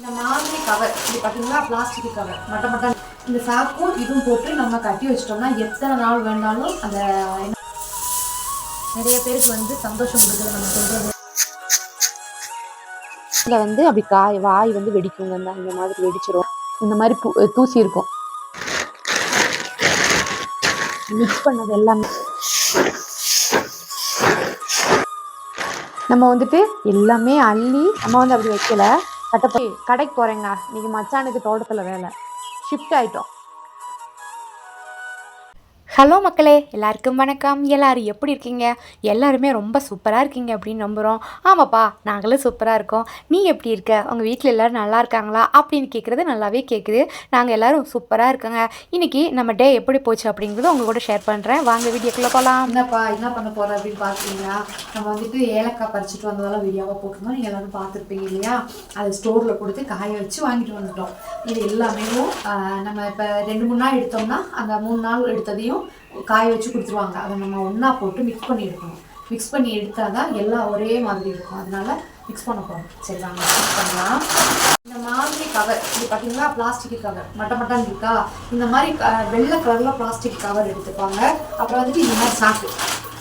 இந்த மாதிரி கவர் இது பார்த்தீங்களா பிளாஸ்டிக் கவர் மட்ட மட்டம் இந்த சாக்கும் இதுவும் போட்டு நம்ம கட்டி வச்சிட்டோம்னா எத்தனை நாள் வேணாலும் அந்த நிறைய பேருக்கு வந்து சந்தோஷம் கொடுக்குது நம்ம சொல்றது. இதில் வந்து அப்படி காய் வாய் வந்து வெடிக்குங்க. இந்த மாதிரி வெடிச்சிரும். இந்த மாதிரி பூ தூசி இருக்கும் மிக்ஸ் பண்ணது எல்லாமே. நம்ம வந்துட்டு எல்லாமே அள்ளி நம்ம வந்து அப்படி வைக்கலை. கட்ட கடைக்கு போறேங்க இன்னைக்கு மச்சானுக்கு தோட்டத்தில் வேலை. ஷிஃப்ட் ஆயிட்டோம். ஹலோ மக்களே எல்லாருக்கும் வணக்கம். எல்லோரும் எப்படி இருக்கீங்க? எல்லாருமே ரொம்ப சூப்பராக இருக்கீங்க அப்படின்னு நம்புகிறோம் ஆமாப்பா நாங்களும் சூப்பராக இருக்கோம். நீ எப்படி இருக்க? உங்கள் வீட்டில் எல்லோரும் நல்லா இருக்காங்களா? அப்படின்னு கேட்குறது நல்லாவே கேட்குது நாங்கள் எல்லோரும் சூப்பராக இருக்கோங்க. இன்றைக்கி நம்ம டே எப்படி போச்சு அப்படிங்கிறது உங்கள் கூட ஷேர் பண்ணுறேன் வாங்க வீடியோக்குள்ளே போகலாம் என்னப்பா என்ன பண்ண போகிறோம் அப்படின்னு பார்த்தீங்கன்னா நம்ம வந்துட்டு ஏலக்காய் பறிச்சுட்டு வந்ததெல்லாம் வீடியோவாக போட்டிருந்தோம். நீங்கள் எல்லோரும் பார்த்துருப்பீங்க இல்லையா? அது ஸ்டோரில் கொடுத்து காய வச்சு வாங்கிட்டு வந்துட்டோம். இது எல்லாமே நம்ம இப்போ ரெண்டு மூணு நாள் எடுத்தோம்னா அந்த மூணு நாள் எடுத்ததையும் காய வச்சு கொடுத்துருவாங்க. அதை நம்ம ஒன்றா போட்டு மிக்ஸ் பண்ணி எடுக்கணும். மிக்ஸ் பண்ணி எடுத்தால் தான் எல்லாம் ஒரே மாதிரி இருக்கும். அதனால மிக்ஸ் பண்ண போகிறோம் சரி வாங்க மிக்ஸ் பண்ணலாம். இந்த மாதிரி கவர் இது பார்த்தீங்களா பிளாஸ்டிக் கவர் மட்ட மட்டம் இருக்கா? இந்த மாதிரி வெள்ளை கலரில் பிளாஸ்டிக் கவர் எடுத்துப்பாங்க. அப்புறம் வந்துட்டு இந்த மாதிரி சாக்கு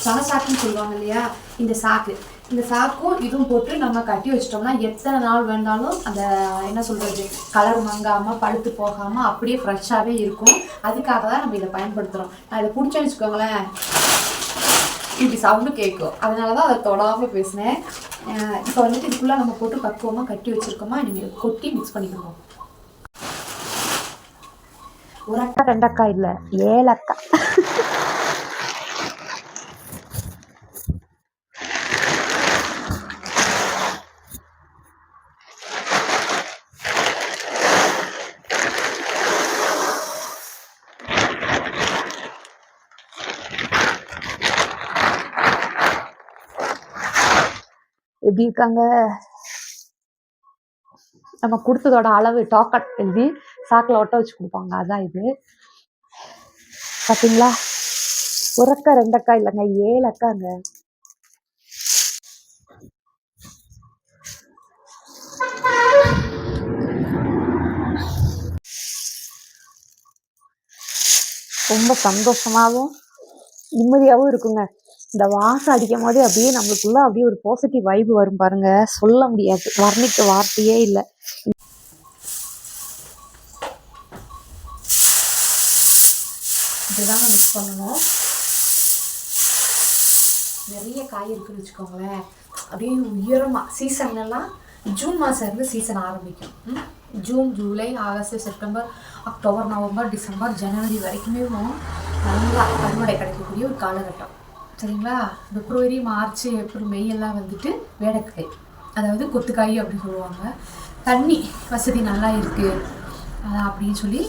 சன சாக்குன்னு சொல்லுவாங்க இல்லையா? இந்த சாக்கு இந்த சாக்கும் இதுவும் போட்டு நம்ம கட்டி வச்சிட்டோம்னா எத்தனை நாள் வேணாலும் அந்த என்ன சொல்கிறது கலர் மங்காமல் பழுத்து போகாமல் அப்படியே ஃப்ரெஷ்ஷாகவே இருக்கும். அதுக்காக தான் நம்ம இதை பயன்படுத்துகிறோம் நான் இதை பிடிச்சேன்னு வச்சுக்கோங்களேன். இப்படி சவுண்டு கேட்கும். அதனால தான் அதை தொடாமல் பேசினேன். இப்போ வந்துட்டு இதுக்குள்ளே நம்ம போட்டு பக்குவமாக கட்டி வச்சுருக்கோமா? இனிமேல் கொட்டி மிக்ஸ் பண்ணிக்கணும் ஒரு அக்கா ரெண்டக்கா இல்லை ஏழக்கா எப்படி இருக்காங்க. நம்ம கொடுத்ததோட அளவு டாக்கட் எழுதி சாக்கில் ஒட்ட வச்சு கொடுப்பாங்க. அதான் இது. பார்த்தீங்களா ஒரு ரெண்டக்கா இல்லைங்க ஏழு அக்காங்க ரொம்ப சந்தோஷமாகவும் நிம்மதியாகவும் இருக்குங்க. இந்த வாசம் அடிக்கும் போதே அப்படியே நம்மளுக்குள்ள அப்படியே ஒரு பாசிட்டிவ் வைப் வரும் பாருங்க. சொல்ல முடியாது. வர்ணிக்க வார்த்தையே இல்லை. இதுதான் மிக்ஸ் பண்ணணும். நிறைய காய் இருக்குன்னு வச்சுக்கோங்களேன். அப்படியே உயரமாக சீசன்லலாம் ஜூன் மாதம் இருந்து சீசன் ஆரம்பிக்கும். June July August September October November December ஜனவரி வரைக்குமே நல்லா அறுவடை கிடைக்கக்கூடிய ஒரு காலகட்டம். சரிங்களா? பிப்ரவரி மார்ச் ஏப்ரல் மே எல்லாம் வந்துட்டு வேடைக்காய் அதாவது கொத்துக்காய் அப்படின்னு சொல்லுவாங்க. தண்ணி வசதி நல்லா இருக்குது அப்படின்னு சொல்லி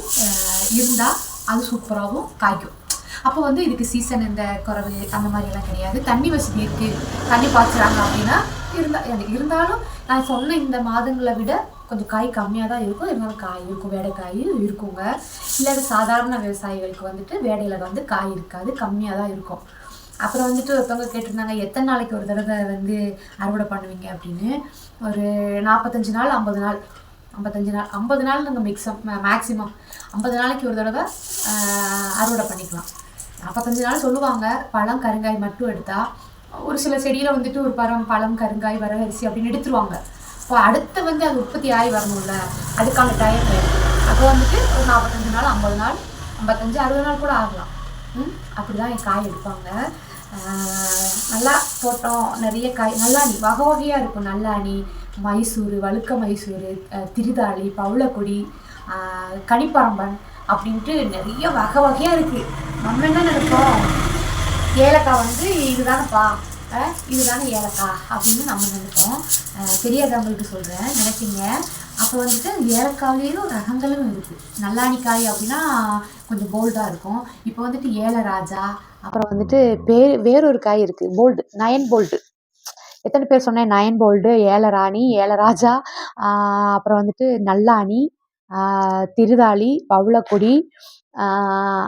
இருந்தால் அது சூப்பராகவும் காய்க்கும். அப்போ வந்து இதுக்கு சீசன் இந்த குறவு அந்த மாதிரிலாம் கிடையாது. தண்ணி வசதி இருக்குது தண்ணி பாய்ச்சுறாங்க அப்படின்னா இருந்தால் எனக்கு இருந்தாலும் நான் சொன்ன இந்த மாதங்களை விட கொஞ்சம் காய் கம்மியாக தான் இருக்கும். இருந்தாலும் காய் இருக்கும் வேடைக்காய் இருக்குங்க. இல்லாத சாதாரண விவசாயிகளுக்கு வந்துட்டு வேடையில் வந்து காய் இருக்காது. கம்மியாக தான் இருக்கும். அப்புறம் வந்துட்டு ஒருத்தவங்க கேட்டிருந்தாங்க எத்தனை நாளைக்கு ஒரு தடவை வந்து அறுவடை பண்ணுவீங்க? அப்படின்னு. ஒரு நாற்பத்தஞ்சு நாள் ஐம்பது நாள். ஐம்பத்தஞ்சு நாள் ஐம்பது நாள் நாங்கள் மிக்ஸம் மேக்ஸிமம் ஐம்பது நாளைக்கு ஒரு தடவை அறுவடை பண்ணிக்கலாம். நாற்பத்தஞ்சு நாள் சொல்லுவாங்க பழம் கருங்காய் மட்டும் எடுத்தால் ஒரு சில செடியில் வந்துட்டு ஒரு பழம் பழம் கருங்காய் வரகரிசி அப்படின்னு எடுத்துருவாங்க. இப்போ அடுத்து வந்து அது உற்பத்தி ஆகி வரணும்ல அதுக்கான டயம் அப்போ வந்துட்டு ஒரு நாற்பத்தஞ்சு நாள் ஐம்பது நாள் ஐம்பத்தஞ்சு அறுபது நாள் கூட ஆகலாம். ம் அப்படி தான் என் காய் எடுப்பாங்க. நல்லா தோட்டம் நிறைய காய் நல்லாணி வகை வகையாக இருக்கும் நல்லாணி. மைசூர் வழுக்க மைசூர் திருதாளி பவுளக்கொடி கனிப்பாம்பன் கனிப்பரம்பன் அப்படின்ட்டு நிறைய வகை வகையாக இருக்குது நம்ம என்ன நினைப்போம்? ஏலக்காய் வந்து இதுதானப்பா? இதுதானே ஏலக்காய் அப்படின்னு நம்ம நினைப்போம். தெரியாதவங்களுக்கு சொல்கிறேன் நினைப்பீங்க. அப்போ வந்துட்டு ஏலக்காயிலேயும் ரகங்களும் இருக்குது நல்லாணிக்காய் அப்படின்னா கொஞ்சம் போல்டாக இருக்கும். இப்போ வந்துட்டு ஏலராஜா அப்புறம் வந்துட்டு பேர் வேறொரு காய் இருக்கு. போல்டு நயன் போல்டு எத்தனை பேர் சொன்னேன்? நயன் போல்டு ஏலராணி ஏலராஜா ஆஹ் அப்புறம் வந்துட்டு நல்லாணி ஆஹ் திருதாளி பவளக்கொடி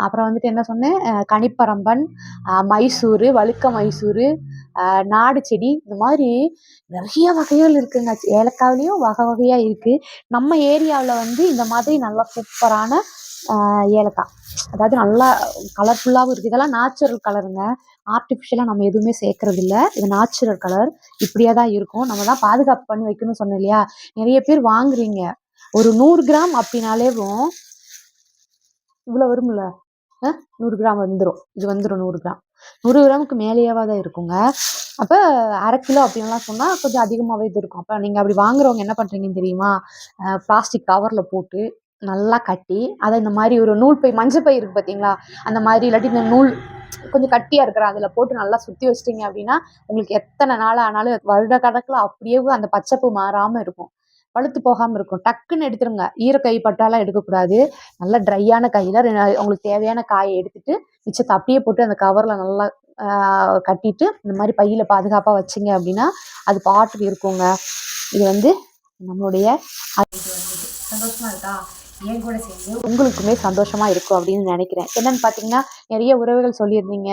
அப்புறம் வந்துட்டு என்ன சொன்னேன்? கனிப்பரம்பன் மைசூர் வழுக்க மைசூர் நாடு செடி இந்த மாதிரி நிறைய வகைகள் இருக்குங்க. ஏலக்காவிலையும் வகை வகையாக இருக்குது நம்ம ஏரியாவில் வந்து இந்த மாதிரி நல்லா சூப்பரான ஏலக்காய். அதாவது நல்லா கலர்ஃபுல்லாகவும் இருக்குது இதெல்லாம் நேச்சுரல் கலருங்க ஆர்டிஃபிஷியலாக நம்ம எதுவுமே சேர்க்கறது இல்லை இது நேச்சுரல் கலர் இப்படியே தான் இருக்கும். நம்ம தான் பாதுகாப்பு பண்ணி வைக்கணும்னு சொன்னோம் இல்லையா? நிறைய பேர் வாங்குறீங்க. ஒரு நூறு கிராம் அப்படின்னாலேவும் இவ்வளோ வரும்ல? நூறு கிராம் வந்துடும் இது வந்துடும் நூறு கிராம். நூறு கிராமுக்கு மேலேயாவா தான் இருக்குங்க. அப்போ அரை கிலோ அப்படின்லாம் சொன்னால் கொஞ்சம் அதிகமாகவே இது இருக்கும். அப்போ நீங்கள் அப்படி வாங்குறவங்க என்ன பண்ணுறீங்கன்னு தெரியுமா? பிளாஸ்டிக் கவரில் போட்டு நல்லா கட்டி அதை இந்த மாதிரி ஒரு நூல் பை மஞ்சள் பை இருக்குது பார்த்தீங்களா அந்த மாதிரி இல்லாட்டி இந்த நூல் கொஞ்சம் கட்டியாக இருக்கிற அதில் போட்டு நல்லா சுற்றி வச்சிட்டிங்க அப்படின்னா உங்களுக்கு எத்தனை நாள் ஆனாலும் வருட கணக்கில் அப்படியே அந்த பச்சைப்பு மாறாமல் இருக்கும். பழுத்து போகாமல் இருக்கும். டக்குன்னு எடுத்துருங்க. ஈர கை பட்டாலாம் எடுக்கக்கூடாது. நல்லா ட்ரையான கையில் உங்களுக்கு தேவையான காயை எடுத்துட்டு மிச்சத்தை அப்படியே போட்டு அந்த கவரில் நல்லா கட்டிட்டு இந்த மாதிரி பையில் பாதுகாப்பாக வச்சிங்க அப்படின்னா அது பாட்டுக்கு இருக்குங்க. இது வந்து நம்மளுடைய சந்தோஷமா இருக்கா? என் கூட சேர்ந்து உங்களுக்குமே சந்தோஷமா இருக்கும் அப்படின்னு நினைக்கிறேன். என்னன்னு பார்த்தீங்கன்னா நிறைய உறவுகள் சொல்லியிருந்தீங்க.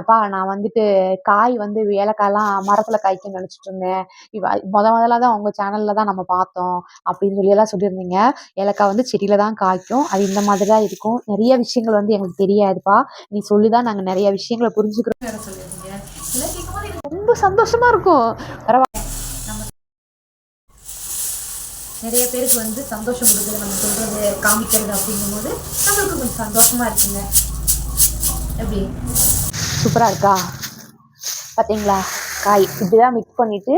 அப்பா நான் வந்துட்டு காய் வந்து ஏலக்காய்லாம் மரத்தில் காய்க்கும்னு நினச்சிட்டு இருந்தேன். இவ முத முதல்ல தான் உங்கள் சேனலில் தான் நம்ம பார்த்தோம் அப்படின்னு சொல்லி எல்லாம் சொல்லியிருந்தீங்க. ஏலக்காய் வந்து செடியில் தான் காய்க்கும். அது இந்த மாதிரி தான் இருக்கும். நிறைய விஷயங்கள் வந்து எங்களுக்கு தெரியாதுப்பா. நீ சொல்லி தான் நாங்கள் நிறைய விஷயங்களை புரிஞ்சுக்கிறோம். சொல்லியிருந்தீங்க. ரொம்ப சந்தோஷமா இருக்கும். நிறைய பேருக்கு வந்து சந்தோஷம் கொடுக்குது நம்ம சொல்றது காமிக்கிறது அப்படிங்கும்போது நம்மளுக்கு கொஞ்சம் சந்தோஷமா இருக்குங்க. எப்படி? சூப்பராக இருக்கா? பார்த்தீங்களா காய். இப்படிதான் மிக்ஸ் பண்ணிட்டு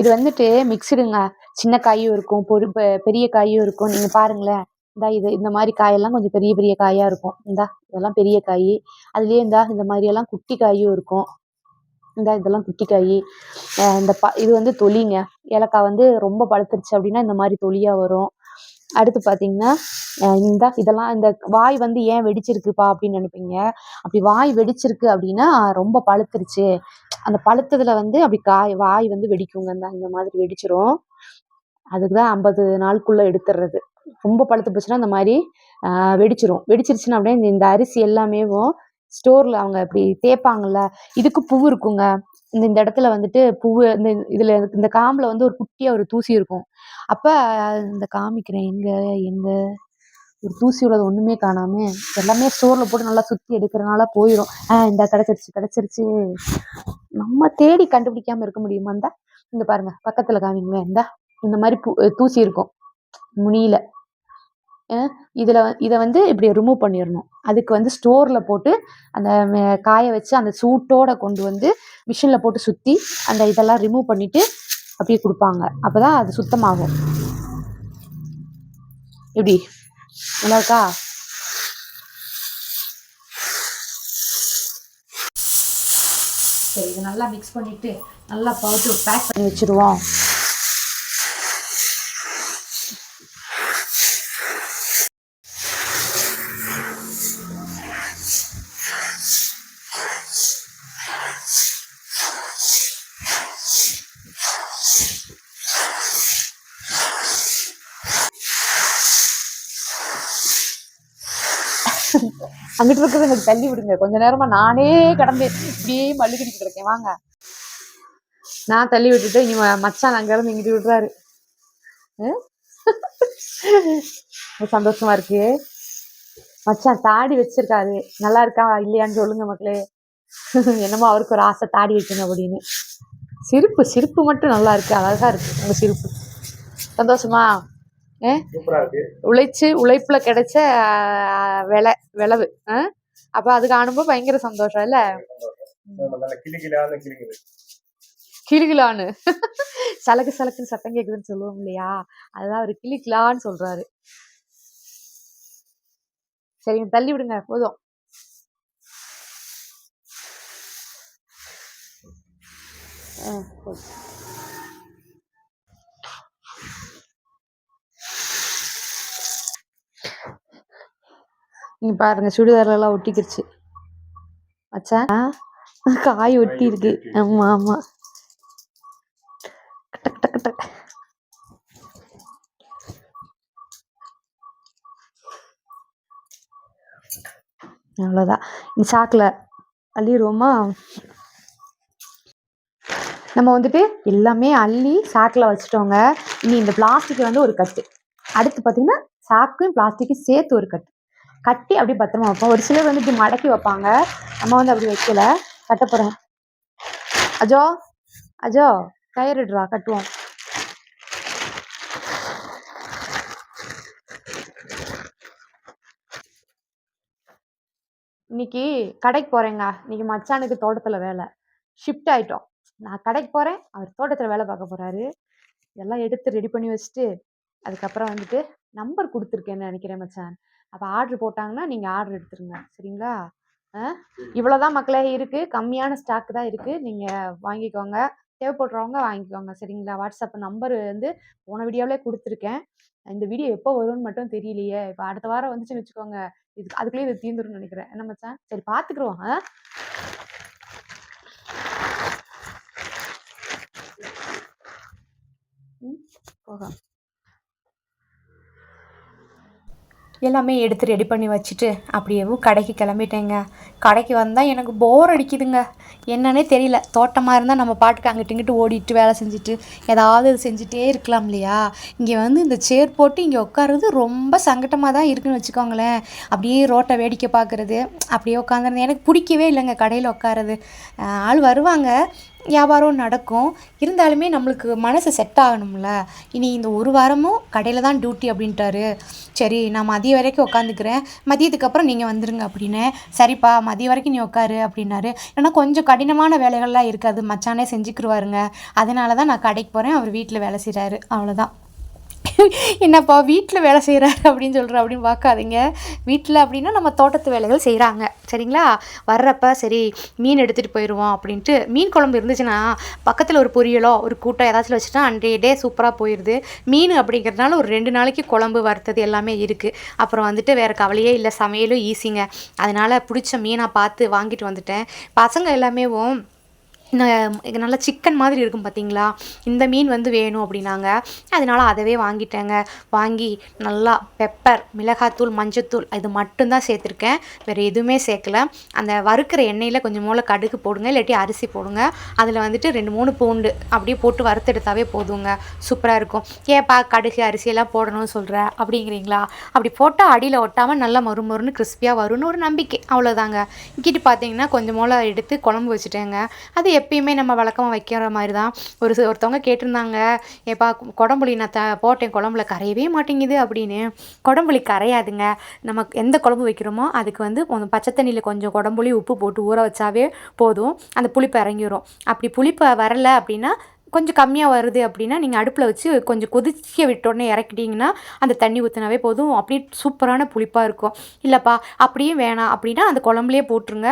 இது வந்துட்டு மிக்ஸுடுங்க சின்ன காயும் இருக்கும் பொரு பெரிய காயும் இருக்கும். நீங்கள் பாருங்களேன். இந்தா இது இந்த மாதிரி காயெல்லாம் கொஞ்சம் பெரிய பெரிய காயாக இருக்கும். இந்தா இதெல்லாம் பெரிய காய். அதுலேயே இந்தா இந்த மாதிரியெல்லாம் குட்டி காயும் இருக்கும். இந்த இதெல்லாம் குட்டிக்காய் இந்த ப இது வந்து தொலிங்க. ஏலக்காய் வந்து ரொம்ப பழுத்துருச்சு அப்படின்னா இந்த மாதிரி தொலியாக வரும். அடுத்து பார்த்தீங்கன்னா இந்த இதெல்லாம் இந்த வாய் வந்து ஏன் வெடிச்சிருக்குப்பா அப்படின்னு நினைப்பீங்க? அப்படி வாய் வெடிச்சிருக்கு அப்படின்னா ரொம்ப பழுத்துருச்சு. அந்த பழுத்ததுல வந்து அப்படி காய் வாய் வந்து வெடிக்குங்க. இந்த இந்த மாதிரி வெடிச்சிரும். அதுக்கு தான் ஐம்பது நாளுக்குள்ளே எடுத்துடுறது ரொம்ப பழுத்து போச்சுன்னா இந்த மாதிரி வெடிச்சிரும். வெடிச்சிருச்சுன்னா அப்படியே இந்த அரிசி எல்லாமேவும் ஸ்டோர்ல அவங்க இப்படி தேய்ப்பாங்கல்ல இதுக்கு பூ இருக்குங்க. இந்த இந்த இடத்துல வந்துட்டு பூவு இந்த இதுல இந்த காம்புல வந்து ஒரு குட்டியா ஒரு தூசி இருக்கும். அப்ப இந்த காமிக்கிறேன் எங்க எங்க? ஒரு தூசி உள்ளது ஒண்ணுமே காணாம. எல்லாமே ஸ்டோர்ல போட்டு நல்லா சுத்தி எடுக்கிறனால போயிடும் ஆஹ் இந்த கிடைச்சிருச்சு கிடைச்சிருச்சு. நம்ம தேடி கண்டுபிடிக்காம இருக்க முடியுமா இந்த இங்க பாருங்க பக்கத்துல காமிங்களேன் இந்த. இந்த மாதிரி பூ தூசி இருக்கும். முனியில. இதில் இதை வந்து இப்படி ரிமூவ் பண்ணிடணும் அதுக்கு வந்து ஸ்டோரில் போட்டு அந்த காய வச்சு அந்த சூட்டோட கொண்டு வந்து மிஷினில் போட்டு சுற்றி அந்த இதெல்லாம் ரிமூவ் பண்ணிவிட்டு அப்படியே கொடுப்பாங்க. அப்போ தான் அது சுத்தமாகும். எப்படி? நல்லா இருக்கா? சரி இதை நல்லா மிக்ஸ் பண்ணிவிட்டு நல்லா பவுட்டு பேக் பண்ணி வச்சிருவோம். அங்கிட்டு இருக்கிறது எனக்கு தள்ளி விடுங்க. கொஞ்ச நேரமா நானே கடந்து இப்படியே மல்லுக்கிட்டு இருக்கேன். வாங்க. நான் தள்ளி விட்டுட்டு இனி மச்சான் அங்க இருந்து இங்கிட்டு விடுறாரு. ரொம்ப சந்தோஷமா இருக்கு. மச்சான் தாடி வச்சிருக்காரு. நல்லா இருக்கா? இல்லையான்னு சொல்லுங்க மக்களே. என்னமோ அவருக்கு ஒரு ஆசை தாடி வைக்கணும் அப்படின்னு. சிரிப்பு சிரிப்பு மட்டும் நல்லா இருக்கு. அழகா இருக்கு. உங்க சிரிப்பு. சந்தோஷமா? உழைச்சு உழைப்புல கிடைச்ச விளை விளவு? அப்ப அது காணும்போது பயங்கர சந்தோஷம் இல்ல? கிளிகிலான்னு சலக்கு சலக்குன்னு சத்தம் கேக்குதுன்னு சொல்லுவோம் இல்லையா? அதுதான் அவர் கிளிக்கிலான்னு சொல்றாரு. சரிங்க தள்ளி விடுங்க போதும். ஆ, போதும். நீங்க பாருங்க சுடிதார்ல எல்லாம் ஒட்டிக்கிருச்சு. மச்சான் காய் ஒட்டி இருக்கு ஆமா ஆமா. டக் டக் டக் அவ்வளோதான். இந்த சாக்கில் அள்ளிடுவோமா? நம்ம வந்துட்டு எல்லாமே அள்ளி சாக்கில் வச்சுட்டோங்க. இனி இந்த பிளாஸ்டிக் வந்து ஒரு கட்டு. அடுத்து பார்த்தீங்கன்னா சாக்கும் பிளாஸ்டிக்கும் சேர்த்து ஒரு கட்டு. கட்டி அப்படியே பத்திரமா வைப்போம். ஒரு சிலர் வந்து இப்படி மடக்கி வைப்பாங்க. நம்ம வந்து அப்படி வைக்கல. கட்ட போகிறேன் அஜோ அஜோ கயிறுடுறா கட்டுவோம். இன்னைக்கு கடைக்கு போகிறேங்க இன்னைக்கு மச்சானுக்கு தோட்டத்தில் வேலை. ஷிஃப்ட் ஆயிட்டோம். நான் கடைக்கு போகிறேன் அவர் தோட்டத்தில் வேலை பார்க்க போகிறாரு எல்லாம் எடுத்து ரெடி பண்ணி வச்சுட்டு அதுக்கப்புறம் வந்துட்டு நம்பர் கொடுத்துருக்கேன்னு நினைக்கிறேன் மச்சான். அப்போ ஆர்டர் போட்டாங்கன்னா நீங்கள் ஆர்டர் எடுத்துருங்க. சரிங்களா? இவ்வளோதான் மக்களே இருக்குது கம்மியான ஸ்டாக் தான் இருக்குது நீங்கள் வாங்கிக்கோங்க. தேவைப்படுறவங்க வாங்கிக்கோங்க. சரிங்களா? வாட்ஸ்அப் நம்பர் வந்து போன வீடியோவிலே கொடுத்துருக்கேன். இந்த வீடியோ எப்போ வரும்னு மட்டும் தெரியலையே. இப்போ அடுத்த வாரம் வந்துச்சுன்னு வச்சுக்கோங்க. இது அதுக்குள்ளேயே இது தீந்துரும்னு நினைக்கிறேன். என்ன மச்சான்? சரி பார்த்துக்குருவோம் ஆ? எல்லாமே எடுத்து ரெடி பண்ணி வச்சுட்டு அப்படியேவும் கடைக்கு கிளம்பிட்டேங்க. கடைக்கு வந்தால் எனக்கு போர் அடிக்குதுங்க. என்னன்னே தெரியல. தோட்டமாக இருந்தால் நம்ம பாட்டுக்கு அங்கிட்டு இங்கிட்டு ஓடிட்டு வேலை செஞ்சுட்டு ஏதாவது செஞ்சுட்டே இருக்கலாம் இல்லையா? இங்கே வந்து இந்த சேர் போட்டு இங்கே உட்காருறது ரொம்ப சங்கட்டமாக தான் இருக்குன்னு வச்சுக்கோங்களேன். அப்படியே ரோட்டை வேடிக்கை பார்க்குறது அப்படியே உட்காந்துருந்தேன் எனக்கு பிடிக்கவே இல்லைங்க கடையில் உட்காருறது. ஆள் வருவாங்க. வியாபாரம் நடக்கும். இருந்தாலுமே நம்மளுக்கு மனசு செட் ஆகணும்ல. இனி இந்த ஒரு வாரமும் கடையில் தான் டியூட்டி அப்படின்ட்டாரு. சரி நான் மதிய வரைக்கும் உட்காந்துக்கிறேன். மதியத்துக்கு அப்புறம் நீங்கள் வந்துருங்க அப்படின்னு. சரிப்பா மதியம் வரைக்கும் நீ உட்காரு அப்படின்னாரு. ஏன்னா கொஞ்சம் கடினமான வேலைகள்லாம் இருக்காது. மச்சானே செஞ்சுக்கிருவாருங்க. அதனால தான் நான் கடைக்கு போகிறேன் அவர் வீட்டில் வேலை செய்கிறாரு அவ்வளோதான் என்னப்பா வீட்டில் வேலை செய்கிறாரு அப்படின்னு சொல்கிற அப்படின்னு பார்க்காதீங்க. வீட்டில் அப்படின்னா நம்ம தோட்டத்து வேலைகள் செய்கிறாங்க சரிங்களா? வர்றப்ப சரி மீன் எடுத்துகிட்டு போயிடுவோம் அப்படின்ட்டு மீன் குழம்பு இருந்துச்சுன்னா பக்கத்தில் ஒரு பொரியலோ ஒரு கூட்டம் ஏதாச்சும் வச்சுட்டா அன்றைய டே சூப்பராக போயிடுது மீன் அப்படிங்கிறதுனால ஒரு ரெண்டு நாளைக்கு குழம்பு வறுத்தது எல்லாமே இருக்குது அப்புறம் வந்துட்டு வேறு கவலையே இல்லை சமையலும் ஈஸிங்க அதனால் பிடிச்ச மீனாக பார்த்து வாங்கிட்டு வந்துட்டேன். பசங்க எல்லாமேவும் நல்லா சிக்கன் மாதிரி இருக்கும் பார்த்தீங்களா இந்த மீன் வந்து வேணும் அப்படின்னாங்க. அதனால அதவே வாங்கிட்டேங்க. வாங்கி நல்லா பெப்பர் மிளகாத்தூள் மஞ்சத்தூள் இது மட்டும்தான் சேர்த்துருக்கேன். வேறு எதுவுமே சேர்க்கல. அந்த வறுக்கிற எண்ணெயில் கொஞ்சம் மூளை கடுகு போடுங்க இல்லாட்டி அரிசி போடுங்க. அதில் வந்துட்டு ரெண்டு மூணு பூண்டு அப்படியே போட்டு வறுத்தெடுத்தாவே போதுங்க. சூப்பராக இருக்கும். ஏப்பா கடுகு அரிசியெல்லாம் போடணும்னு சொல்கிற அப்படிங்கிறீங்களா? அப்படி போட்டால் அடியில் ஒட்டாமல் நல்லா மறு மொறுன்னு கிறிஸ்பியாக வரும்னு ஒரு நம்பிக்கை. அவ்வளோதாங்க இங்கிட்டு பார்த்தீங்கன்னா கொஞ்சம் மூளை எடுத்து குழம்பு வச்சுட்டேங்க. அது எப்பயுமே நம்ம வழக்கமாக வைக்கிற மாதிரி தான் ஒரு ஒருத்தவங்க கேட்டிருந்தாங்க ஏப்பா குடம்புளி நான் த போட்டேன் குழம்புல கரையவே மாட்டேங்குது அப்படின்னு. குடம்புளி கரையாதுங்க. நம்ம எந்த குழம்பு வைக்கிறோமோ அதுக்கு வந்து பச்சை தண்ணியில் கொஞ்சம் குடம்புளி உப்பு போட்டு ஊற வச்சாவே போதும். அந்த புளிப்பு இறங்கிரும். அப்படி புளிப்பு வரல அப்படின்னா கொஞ்சம் கம்மியாக வருது அப்படின்னா நீங்கள் அடுப்பில் வச்சு கொஞ்சம் கொதிக்க விட்டோடனே இறக்கிட்டிங்கன்னா அந்த தண்ணி ஊற்றினாவே போதும். அப்படியே சூப்பரான புளிப்பாக இருக்கும். இல்லைப்பா அப்படியே வேணாம். அப்படின்னா அந்த குழம்புலேயே போட்டுருங்க.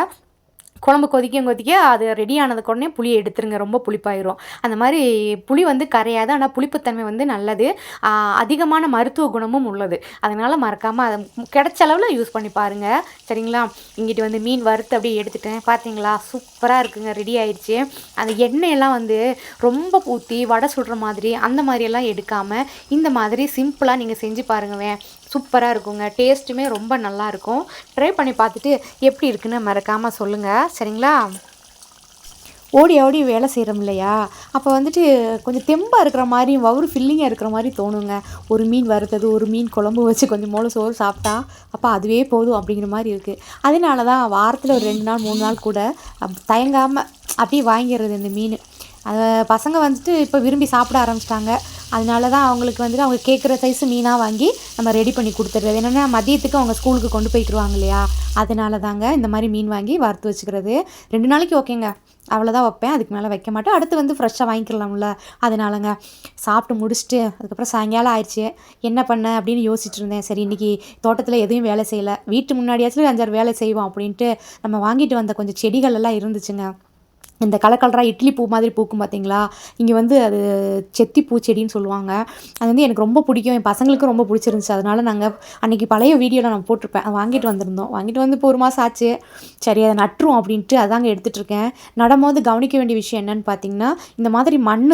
குழம்பு கொதிக்க கொதிக்க அது ரெடி ஆனதுக்கு உடனே புளியை எடுத்துருங்க ரொம்ப புளிப்பாயிரும். அந்த மாதிரி புளி வந்து கரையாது ஆனால் புளிப்புத்தன்மை வந்து நல்லது. அதிகமான மருத்துவ குணமும் உள்ளது. அதனால் மறக்காமல் அதை கிடைச்ச அளவில் யூஸ் பண்ணி பாருங்கள் சரிங்களா? இங்கிட்டு வந்து மீன் வறுத்து அப்படியே எடுத்துட்டேன். பார்த்தீங்களா சூப்பராக இருக்குங்க. ரெடி ஆயிடுச்சு. அந்த எண்ணெயெல்லாம் வந்து ரொம்ப ஊற்றி வடை சுடுற மாதிரி அந்த மாதிரியெல்லாம் எடுக்காமல் இந்த மாதிரி சிம்பிளாக நீங்கள் செஞ்சு பாருங்கவேன் சூப்பராக இருக்குங்க. டேஸ்ட்டுமே ரொம்ப நல்லாயிருக்கும் ட்ரை பண்ணி பார்த்துட்டு எப்படி இருக்குன்னு மறக்காமல் சொல்லுங்கள் சரிங்களா? ஓடி ஓடி வேலை செய்கிறோம் இல்லையா? அப்போ வந்துட்டு கொஞ்சம் தெம்பாக இருக்கிற மாதிரி வவுறு ஃபில்லிங்காக இருக்கிற மாதிரி தோணுங்க. ஒரு மீன் வறுத்தது ஒரு மீன் குழம்பு வச்சு கொஞ்சம் மூளை சோறு சாப்பிட்டா அப்போ அதுவே போதும் அப்படிங்கிற மாதிரி இருக்குது அதனால தான் வாரத்தில் ஒரு ரெண்டு நாள் மூணு நாள் கூட தயங்காமல் அப்படியே வாங்கிடுறது இந்த மீன். அது பசங்க வந்துட்டு இப்போ விரும்பி சாப்பிட ஆரம்பிச்சிட்டாங்க. அதனால தான் அவங்களுக்கு வந்துட்டு அவங்க கேட்குற சைஸ் மீனாக வாங்கி நம்ம ரெடி பண்ணி கொடுத்துட்றது. என்னென்னா மதியத்துக்கு அவங்க ஸ்கூலுக்கு கொண்டு போய்க்கிருவாங்க இல்லையா? அதனால தாங்க இந்த மாதிரி மீன் வாங்கி வறுத்து வச்சுக்கிறது. ரெண்டு நாளைக்கு ஓகேங்க. அவ்வளோதான் வைப்பேன். அதுக்கு மேலே வைக்க மாட்டேன். அடுத்து வந்து ஃப்ரெஷ்ஷாக வாங்கிக்கலாம்ல. அதனாலங்க சாப்பிட்டு முடிச்சுட்டு அதுக்கப்புறம் சாயங்காலம் ஆயிடுச்சு. என்ன பண்ண அப்படின்னு யோசிச்சுட்டு இருந்தேன். சரி இன்றைக்கி தோட்டத்தில் எதுவும் வேலை செய்யலை. வீட்டு முன்னாடியாச்சும் அஞ்சாறு வேலை செய்வோம் அப்படின்ட்டு நம்ம வாங்கிட்டு வந்த கொஞ்சம் செடிகள் எல்லாம் இருந்துச்சுங்க. இந்த கலர் கலராக இட்லி பூ மாதிரி பூக்கும் பார்த்தீங்களா இங்கே வந்து அது செத்தி பூச்செடின்னு சொல்லுவாங்க. அது வந்து எனக்கு ரொம்ப பிடிக்கும். என் பசங்களுக்கும் ரொம்ப பிடிச்சிருந்துச்சி. அதனால் நாங்கள் அன்றைக்கி பழைய வீடியோவில் நான் போட்டிருப்பேன். வாங்கிட்டு வந்திருந்தோம். வாங்கிட்டு வந்து இப்போ ஒரு மாதம் ஆச்சு. சரி அதை நட்டுரும் அப்படின்ட்டு அதாங்க எடுத்துகிட்டு இருக்கேன். நடும்போது கவனிக்க வேண்டிய விஷயம் என்னென்னு பார்த்தீங்கன்னா இந்த மாதிரி மண்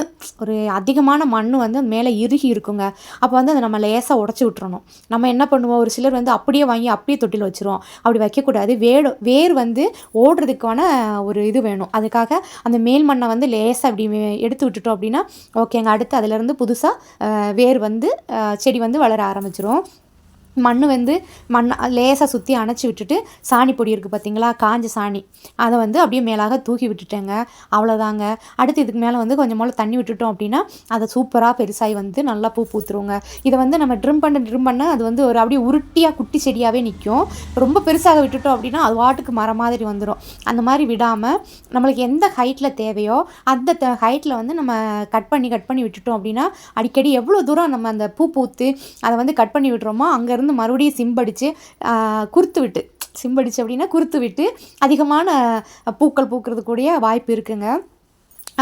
ஒரு அதிகமான மண் வந்து மேலே இறுகி இருக்குங்க. அப்போ வந்து அதை நம்ம லேசாக உடச்சி விட்டுறணும். நம்ம என்ன பண்ணுவோம்? ஒரு சிலர் வந்து அப்படியே வாங்கி அப்படியே தொட்டில் வச்சுருவோம். அப்படி வைக்கக்கூடாது. வேடு வேர் வந்து ஓடுறதுக்கான ஒரு இது வேணும். அதுக்காக அந்த மேல் மண்ணை வந்து லேசாக அப்படி எடுத்து விட்டுட்டோம் அப்படின்னா ஓகேங்க அடுத்து அதிலேருந்து புதுசாக வேர் வந்து செடி வந்து வளர ஆரம்பிச்சிரும். மண் வந்து மண் லேசாக சுற்றி அணைச்சி விட்டுட்டு சாணி பொடி இருக்குது பார்த்தீங்களா காஞ்ச சாணி. அதை வந்து அப்படியே மேலாக தூக்கி விட்டுட்டேங்க. அவ்வளோதாங்க அடுத்து இதுக்கு மேலே வந்து கொஞ்சம் மேலே தண்ணி விட்டுட்டோம் அப்படின்னா அதை சூப்பராக பெருசாகி வந்து நல்லா பூ பூத்துருவோங்க இதை வந்து நம்ம ட்ரிம் பண்ண ட்ரிம் பண்ண அது வந்து ஒரு அப்படியே உருட்டியாக குட்டி செடியாகவே நிற்கும் ரொம்ப பெருசாக விட்டுட்டோம் அப்படின்னா அது வாட்டுக்கு மரம் மாதிரி வந்துடும் அந்த மாதிரி விடாமல் நம்மளுக்கு எந்த ஹைட்டில் தேவையோ அந்த ஹைட்டில் வந்து நம்ம கட் பண்ணி கட் பண்ணி விட்டுட்டோம் அப்படின்னா அடிக்கடி எவ்வளோ தூரம் நம்ம அந்த பூ பூத்து அதை வந்து கட் பண்ணி விட்டுறோமோ அங்கேருந்து மறுபடியும் சிம்படித்து குறுத்து விட்டு சிம்படிச்சு அப்படின்னா குறுத்து விட்டு அதிகமான பூக்கள் பூக்கிறதுக்கூடிய வாய்ப்பு இருக்குங்க.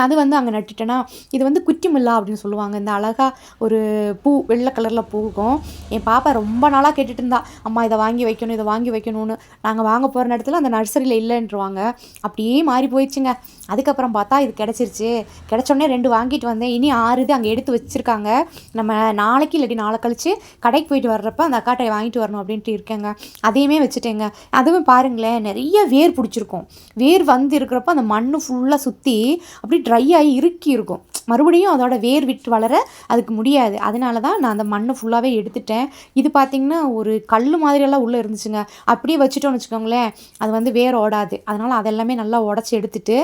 அது வந்து அங்கே நட்டுட்டேன்னா இது வந்து குட்டிமுல்லா அப்படின்னு சொல்லுவாங்க. இந்த அழகாக ஒரு பூ வெள்ளை கலரில் பூக்கும். என் பாப்பா ரொம்ப நாளாக கேட்டுட்டு இருந்தா அம்மா இதை வாங்கி வைக்கணும் இதை வாங்கி வைக்கணும்னு. நாங்கள் வாங்க போகிற நேரத்தில் அந்த நர்சரியில் இல்லைன்றவாங்க. அப்படியே மாறி போயிடுச்சுங்க. அதுக்கப்புறம் பார்த்தா இது கிடச்சிருச்சு. கிடச்சோடனே ரெண்டு வாங்கிட்டு வந்தேன். இனி ஆறு இது அங்கே எடுத்து வச்சுருக்காங்க. நம்ம நாளைக்கு இல்லாட்டி நாளை கழிச்சு கடைக்கு போயிட்டு வர்றப்ப அந்த அக்காட்டை வாங்கிட்டு வரணும் அப்படின்ட்டு இருக்கேங்க. அதையுமே வச்சுட்டேங்க. அதுவும் பாருங்களேன் நிறைய வேர் பிடிச்சிருக்கும். வேர் வந்து இருக்கிறப்ப அந்த மண் ஃபுல்லாக சுற்றி அப்படி ட்ரை ஆகி இறுக்கி இருக்கும். மறுபடியும் அதோட வேர் விட்டு வளர அதுக்கு முடியாது. அதனால தான் நான் அந்த மண்ணை ஃபுல்லாகவே எடுத்துட்டேன். இது பார்த்திங்கன்னா ஒரு கல் மாதிரியெல்லாம் உள்ளே இருந்துச்சுங்க. அப்படியே வச்சுட்டோம்னு வச்சுக்கோங்களேன் அது வந்து வேர் ஓடாது. அதனால் அதெல்லாமே நல்லா உடச்சி எடுத்துட்டு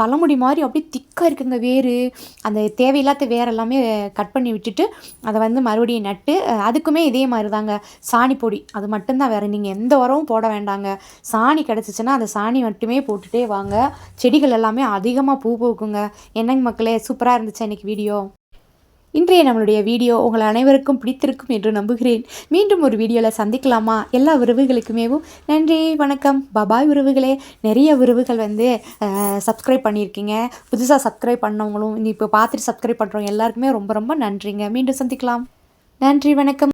தலைமுடி மாதிரி அப்படியே திக்காக இருக்குங்க வேறு அந்த தேவையில்லாத வேர் எல்லாமே கட் பண்ணி விட்டுட்டு அதை வந்து மறுபடியும் நட்டு அதுக்குமே இதே மாதிரி தாங்க சாணி பொடி அது மட்டும்தான் வேறு. நீங்கள் எந்த உரமும் போட வேண்டாங்க. சாணி கிடச்சிச்சின்னா அந்த சாணி மட்டுமே போட்டுகிட்டே வாங்க. செடிகள் எல்லாமே அதிகமாக பூ பூக்குங்க. என்னங்க மக்களே சூப்பராக இருந்துச்சு இன்றைக்கி வீடியோ? இன்றைய நம்மளுடைய வீடியோ உங்கள் அனைவருக்கும் பிடித்திருக்கும் என்று நம்புகிறேன். மீண்டும் ஒரு வீடியோவில் சந்திக்கலாமா? எல்லா உறவுகளுக்குமேவும் நன்றி வணக்கம். பபாய் உறவுகளே நிறைய உறவுகள் வந்து சப்ஸ்கிரைப் பண்ணியிருக்கீங்க. புதுசாக சப்ஸ்கிரைப் பண்ணவங்களும் இப்போ பார்த்துட்டு சப்ஸ்கிரைப் பண்ணுறவங்க எல்லாருக்குமே ரொம்ப ரொம்ப நன்றிங்க. மீண்டும் சந்திக்கலாம். நன்றி வணக்கம்.